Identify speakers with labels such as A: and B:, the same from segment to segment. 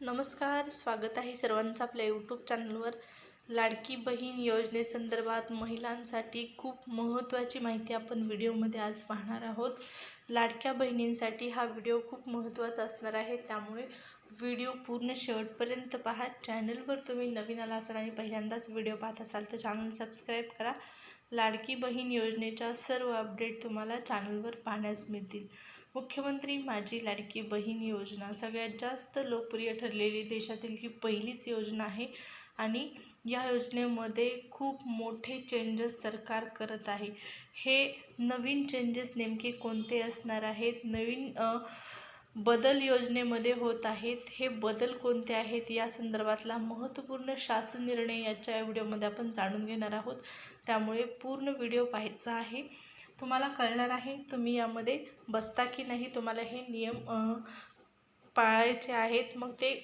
A: नमस्कार स्वागत आहे सर्वांचं आपल्या यूट्यूब चॅनलवर लाडकी बहीण योजनेसंदर्भात महिलांसाठी खूप महत्त्वाची माहिती आपण व्हिडिओमध्ये आज पाहणार आहोत. लाडक्या बहिणींसाठी हा व्हिडिओ खूप महत्त्वाचा असणार आहे. त्यामुळे व्हिडिओ पूर्ण शेवटपर्यंत पहा. चॅनलवर तुम्ही नवीन आला असाल आणि पहिल्यांदाच व्हिडिओ पाहत असाल तर चॅनल सबस्क्राईब करा. लाडकी बहीण योजनेच्या सर्व अपडेट तुम्हाला चॅनलवर पाहण्यास मिळतील. मुख्यमंत्री माझी लाडकी बहीण योजना सगळ्यात जास्त लोकप्रिय ठरलेली देशातील ही पहिलीच योजना आहे आणि या योजनेमध्ये खूप मोठे चेंजेस सरकार करत आहे. हे नवीन चेंजेस नेमके कोणते असणार आहेत? नवीन बदल योजनेमध्ये होत आहेत. हे बदल कोणते आहेत? या संदर्भातला महत्त्वपूर्ण शासन निर्णय याच्या या व्हिडिओमध्ये आपण जाणून घेणार आहोत. त्यामुळे पूर्ण व्हिडिओ पाहायचा आहे. तुम्हाला कळणार आहे तुम्ही यामध्ये बसता की नाही? तुम्हाला हे नियम पाळायचे आहेत. मग ते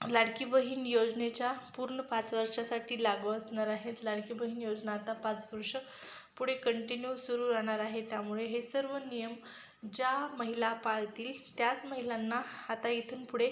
A: लाडकी बहीण योजनेच्या पूर्ण पाच वर्षासाठी लागू असणार आहेत. लाडकी बहीण योजना आता पाच वर्ष पुढे कंटिन्यू सुरू राहणार आहे. त्यामुळे हे सर्व नियम ज्या महिला पाळतील त्याच महिलांना आता इथून पुढे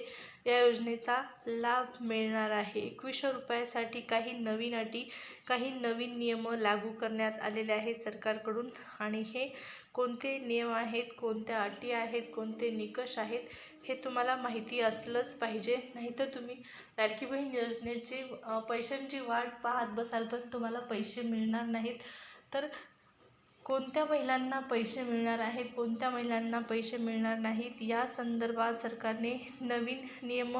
A: या योजनेचा लाभ मिळणार आहे. एकवीसशे रुपयासाठी काही नवीन अटी काही नवीन नियम लागू करण्यात आलेले आहेत सरकारकडून. आणि हे कोणते नियम आहेत कोणत्या अटी आहेत कोणते निकष आहेत हे तुम्हाला माहिती असलंच पाहिजे. नाहीतर तुम्ही लाडकी बहीण योजनेची पैशांची वाट पाहत बसाल पण तुम्हाला पैसे मिळणार नाहीत. तर कोणत्या महिलांना पैसे मिळणार आहेत कोणत्या महिलांना पैसे मिळणार नाहीत या संदर्भात सरकारने नवीन नियम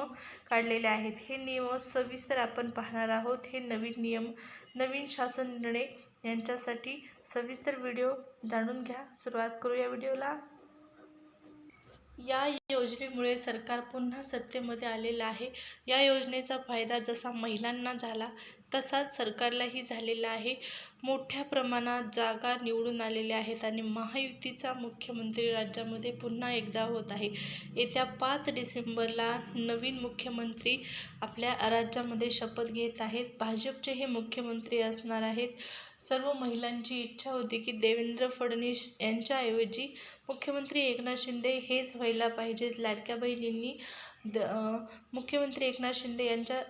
A: काढलेले आहेत. हे नियम सविस्तर आपण पाहणार आहोत. हे नवीन नियम नवीन शासन निर्णय यांच्यासाठी सविस्तर व्हिडिओ जाणून घ्या. सुरुवात करू या व्हिडिओला. या योजनेमुळे सरकार पुन्हा सत्तेमध्ये आलेलं आहे. या योजनेचा फायदा जसा महिलांना झाला तसाच सरकारलाही झालेला आहे. मोठ्या प्रमाणात जागा निवडून आलेल्या आहेत आणि महायुतीचा मुख्यमंत्री राज्यामध्ये पुन्हा एकदा होत आहे. येत्या पाच डिसेंबरला नवीन मुख्यमंत्री आपल्या राज्यामध्ये शपथ घेत आहेत. भाजपचे हे मुख्यमंत्री असणार आहेत. सर्व महिलांची इच्छा होती की देवेंद्र फडणवीस यांच्याऐवजी मुख्यमंत्री एकनाथ शिंदे हेच व्हायला पाहिजे. म्हणजेच लाडक्या बहिणींनी द मुख्यमंत्री एकनाथ शिंदे यांच्या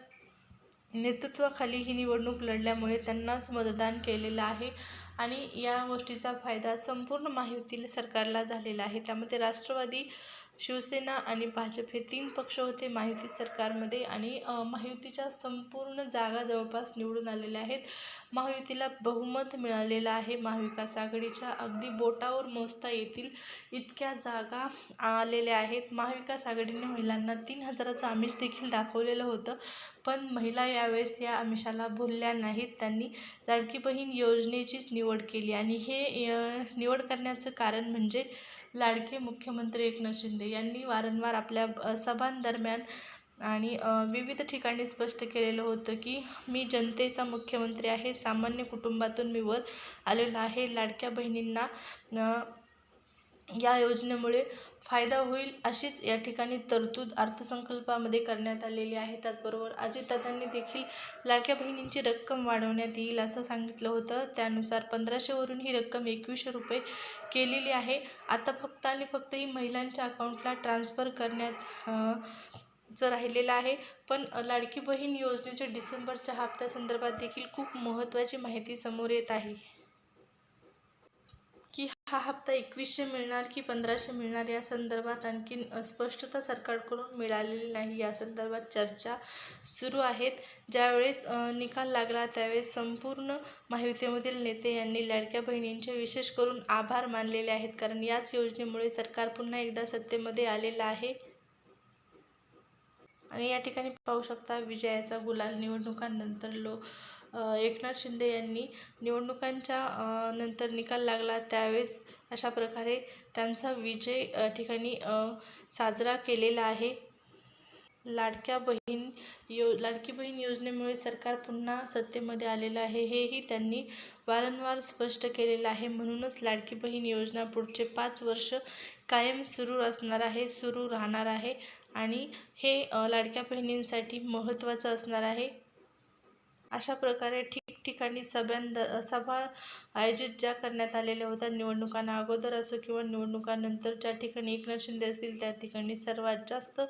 A: नेतृत्वाखाली ही निवडणूक लढल्यामुळे त्यांनाच मतदान केलेलं आहे. आणि या गोष्टीचा फायदा संपूर्ण महायुती सरकारला झालेला आहे. त्यामध्ये राष्ट्रवादी शिवसेना आणि भाजप हे तीन पक्ष होते महायुती सरकारमध्ये आणि महायुतीच्या संपूर्ण जागा जवळपास निवडून आलेल्या आहेत. महायुतीला बहुमत मिळालेलं आहे. महाविकास आघाडीच्या अगदी बोटावर मोजता येतील इतक्या जागा आलेल्या आहेत. महाविकास आघाडीने महिलांना तीन हजाराचं आमिष देखील दाखवलेलं होतं. पण महिला यावेळेस या आमिषाला भुलल्या नाहीत. त्यांनी लाडकी बहीण योजनेचीच निवड निवड केली आणि हे निवड करण्याचं कारण म्हणजे लाडके मुख्यमंत्री एकनाथ शिंदे यांनी वारंवार आपल्या सभांदरम्यान आणि विविध ठिकाणी स्पष्ट केलेलं होतं की मी जनतेचा मुख्यमंत्री आहे सामान्य कुटुंबातून मी वर आलेलो आहे लाडक्या बहिणींना या योजनेमुळे फायदा होईल अशीच या ठिकाणी तरतूद अर्थसंकल्पामध्ये करण्यात आलेली आहे. त्याचबरोबर अजितदादांनी देखील लाडक्या बहिणींची रक्कम वाढवण्यात येईल असं सांगितलं होतं. त्यानुसार पंधराशेवरून ही रक्कम एकवीसशे रुपये केलेली आहे. आता फक्त आणि फक्त ही महिलांच्या अकाउंटला ट्रान्स्फर करण्यात चं राहिलेलं आहे. पण लाडकी बहीण योजनेच्या डिसेंबरच्या हप्त्यासंदर्भात देखील खूप महत्त्वाची माहिती समोर येत आहे. हा हप्ता एकवीसशे मिळणार की पंधराशे मिळणार या संदर्भात आणखीन स्पष्टता सरकारकडून मिळालेली नाही. या संदर्भात चर्चा सुरू आहेत. ज्यावेळेस निकाल लागला त्यावेळेस संपूर्ण महायुतीमधील नेते यांनी लाडक्या बहिणींचे विशेष करून आभार मानलेले आहेत. कारण याच योजनेमुळे सरकार पुन्हा एकदा सत्तेमध्ये आलेलं आहे. आणि या ठिकाणी पाहू शकता विजयाचा गुलाल निवडणुकांनंतर लो एकनाथ शिंदे यांनी निवडणुकांच्या नंतर निकाल लागला त्यावेळेस अशा प्रकारे त्यांचा विजय ठिकाणी साजरा केलेला आहे. लाडक्या बहीण यो लाडकी बहीण योजनेमुळे सरकार पुन्हा सत्तेमध्ये आलेलं आहे. हेही त्यांनी वारंवार स्पष्ट केलेलं आहे. म्हणूनच लाडकी बहीण योजना पुढचे पाच वर्ष कायम सुरू असणार आहे सुरू राहणार आहे आणि हे लाडक्या बहिणींसाठी महत्त्वाचं असणार आहे. अशा प्रकारे ठिकठिकाणी सभ्यांद सभा आयोजित ज्या करण्यात आलेल्या होत्या निवडणुकांना अगोदर असो किंवा निवडणुकानंतर ज्या ठिकाणी एकनाथ शिंदे असतील त्या ठिकाणी सर्वात जास्त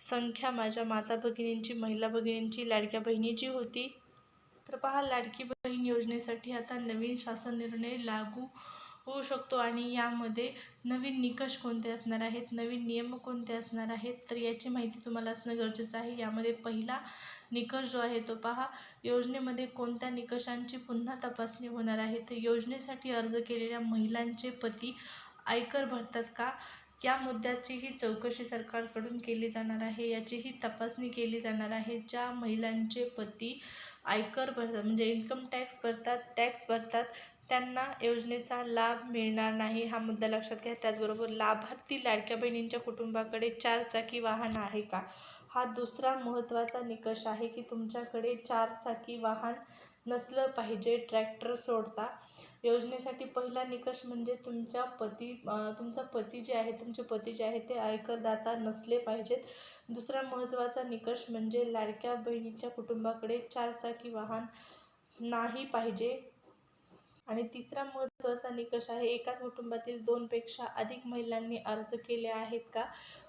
A: संख्या माझ्या माता भगिनींची महिला भगिनींची लाडक्या बहिणीची होती. तर पहा लाडकी बहीण योजनेसाठी आता नवीन शासन निर्णय लागू होऊ शकतो आणि यामध्ये नवीन निकष कोणते असणार आहेत नवीन नियम कोणते असणार आहेत तर याची माहिती तुम्हाला असणं गरजेचं आहे. यामध्ये पहिला निकष जो आहे तो पहा. योजनेमध्ये कोणत्या निकषांची पुन्हा तपासणी होणार आहे? तर योजनेसाठी अर्ज केलेल्या महिलांचे पती आयकर भरतात का? या मुद्द्याचीही चौकशी सरकारकडून केली जाणार आहे. याचीही तपासणी केली जाणार आहे. ज्या महिलांचे पती आयकर म्हणजे भरतात म्हणजे इन्कम टॅक्स भरतात टॅक्स भरतात त्यांना योजनेचा लाभ मिळणार नाही. हा मुद्दा लक्षात घ्या. त्याचबरोबर लाभार्थी लाडक्या बहिणींच्या कुटुंबाकडे चारचाकी वाहन आहे का? हा दुसरा महत्त्वाचा निकष आहे की तुमच्याकडे चारचाकी वाहन नसलं पाहिजे. ट्रॅक्टर सोडता योजनेसाठी पहिला निकष म्हणजे तुमच्या पती तुमचा पती जे आहे तुमचे पती जे आहे ते आयकरदाता नसले पाहिजेत. दुसरा महत्त्वाचा निकष म्हणजे लाडक्या बहिणीच्या कुटुंबाकडे चारचाकी वाहन नाही पाहिजे. आणि तिसरा महत्त्वाचा निकष आहे एकाच कुटुंबातील दोनपेक्षा अधिक महिलांनी अर्ज केले आहेत का?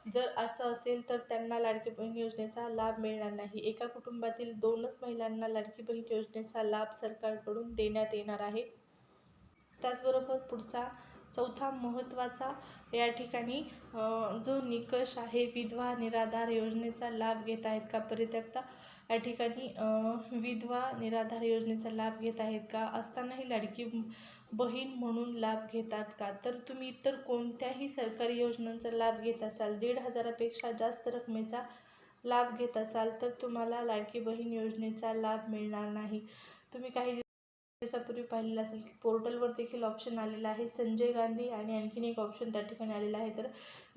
A: जर असं असेल तर त्यांना लाडकी बहीण योजनेचा लाभ मिळणार नाही. एका कुटुंबातील दोनच महिलांना लाडकी बहीण योजनेचा लाभ सरकारकडून देण्यात येणार आहे. त्याचबरोबर पुढचा चौथा महत्त्वाचा या ठिकाणी जो निकष आहे विधवा निराधार योजनेचा लाभ घेत आहेत का? परित्यक्ता या ठिकाणी विधवा निराधार योजनेचा लाभ घेत आहेत का? असतानाही लाडकी बहीण म्हणून लाभ घेतात का? तर तुम्ही इतर कोणत्याही सरकारी योजनांचा लाभ घेत असाल दीड हजारापेक्षा जास्त रकमेचा लाभ घेत असाल तर तुम्हाला लाडकी बहीण योजनेचा लाभ मिळणार नाही. तुम्ही काही दिवसापूर्वी पाहिलेलं असेल की पोर्टलवर देखील ऑप्शन आलेला आहे. संजय गांधी आणि आणखीन एक ऑप्शन त्या ठिकाणी आलेला आहे. तर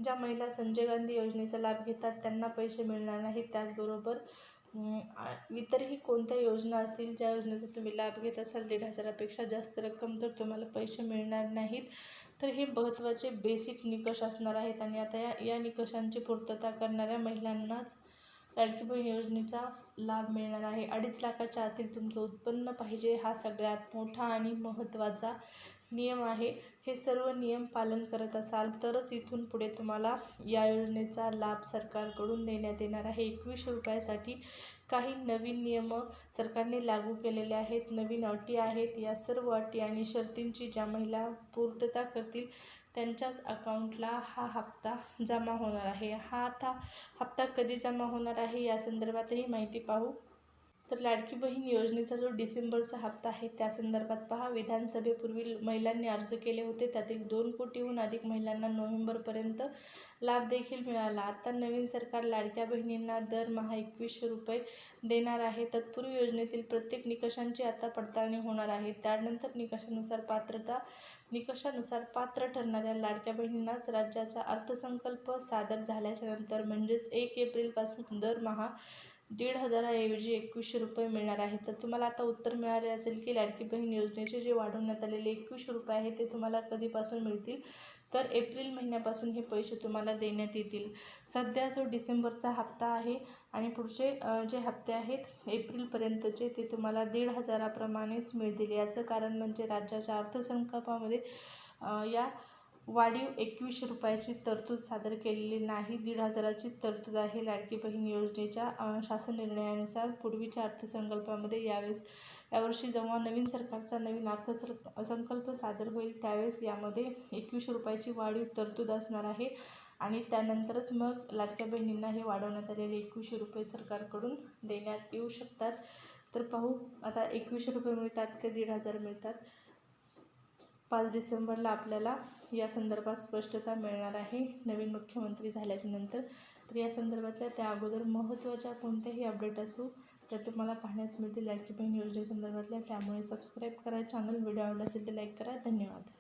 A: ज्या महिला संजय गांधी योजनेचा लाभ घेतात त्यांना पैसे मिळणार नाहीत. त्याचबरोबर इतरही कोणत्या योजना असतील ज्या योजनेचा तुम्ही लाभ घेत असाल दीड हजारापेक्षा जास्त रक्कम तर तुम्हाला पैसे मिळणार नाहीत. तर हे महत्त्वाचे बेसिक निकष असणार आहेत. आणि आता या या निकषांची पूर्तता करणाऱ्या महिलांनाच लाडकी बहीण योजनेचा लाभ मिळणार आहे. अडीच लाखाच्या आतील तुमचं उत्पन्न पाहिजे हा सगळ्यात मोठा आणि महत्त्वाचा नियम आहे. हे सर्व नियम पालन करत असाल तरच इथून पुढे तुम्हाला या योजनेचा लाभ सरकारकडून देण्यात येणार आहे. एकवीसशे रुपयासाठी काही नवीन नियम सरकारने लागू केलेले आहेत. नवीन अटी आहेत. या सर्व अटी आणि शर्तींची ज्या महिला पूर्तता करतील त्यांच्याच अकाउंटला हा हप्ता जमा होणार आहे. हा आता हप्ता कधी जमा होणार आहे? या संदर्भातही माहिती पाहू. तर लाडकी बहीण योजनेचा जो डिसेंबरचा हप्ता आहे त्या संदर्भात पहा. विधानसभेपूर्वी महिलांनी अर्ज केले होते. त्यातील दोन कोटीहून अधिक महिलांना नोव्हेंबरपर्यंत लाभ देखील मिळाला. आता नवीन सरकार लाडक्या बहिणींना दरमहा एकवीसशे रुपये देणार आहे. तत्पूर्वी योजनेतील प्रत्येक निकषांची आता पडताळणी होणार आहे. त्यानंतर निकषानुसार पात्रता निकषानुसार पात्र ठरणाऱ्या लाडक्या बहिणींनाच राज्याचा अर्थसंकल्प सादर झाल्याच्यानंतर म्हणजेच एक एप्रिलपासून दरमहा दीड हजाराऐवजी एकवीसशे रुपये मिळणार आहे. तर तुम्हाला आता उत्तर मिळाले असेल की लाडकी बहीण योजनेचे जे वाढवण्यात आलेले एकवीसशे रुपये आहे ते तुम्हाला कधीपासून मिळतील? तर एप्रिल महिन्यापासून हे पैसे तुम्हाला देण्यात येतील. सध्या जो डिसेंबरचा हप्ता आहे आणि पुढचे जे हप्ते आहेत एप्रिलपर्यंतचे ते तुम्हाला दीड हजाराप्रमाणेच मिळतील. याचं कारण म्हणजे राज्याच्या अर्थसंकल्पामध्ये या वाढीव एकवीसशे रुपयाची तरतूद सादर केलेली नाही. दीड हजाराची तरतूद आहे. लाडकी बहीण योजनेच्या शासन निर्णयानुसार पूर्वीच्या अर्थसंकल्पामध्ये यावेळेस यावर्षी जेव्हा नवीन सरकारचा नवीन अर्थसर संकल्प सादर होईल त्यावेळेस यामध्ये एकवीसशे रुपयाची वाढीव तरतूद असणार आहे. आणि त्यानंतरच मग लाडक्या बहिणींना हे वाढवण्यात आलेले एकवीसशे रुपये सरकारकडून देण्यात येऊ शकतात. तर पाहू आता एकवीसशे रुपये मिळतात का दीड हजार मिळतात? पाच डिसेंबरला आपल्याला या संदर्भात स्पष्टता मिळणार आहे. नवीन मुख्यमंत्री झाल्याच्यानंतर. तर या संदर्भातल्या त्या अगोदर महत्त्वाच्या कोणत्याही अपडेट असू त्या तुम्हाला पाहण्यास मिळतील लाडकी बहीण योजनेसंदर्भातल्या त्यामुळे सबस्क्राईब करा चॅनल व्हिडिओ आवडला असेल तर लाईक करा. धन्यवाद.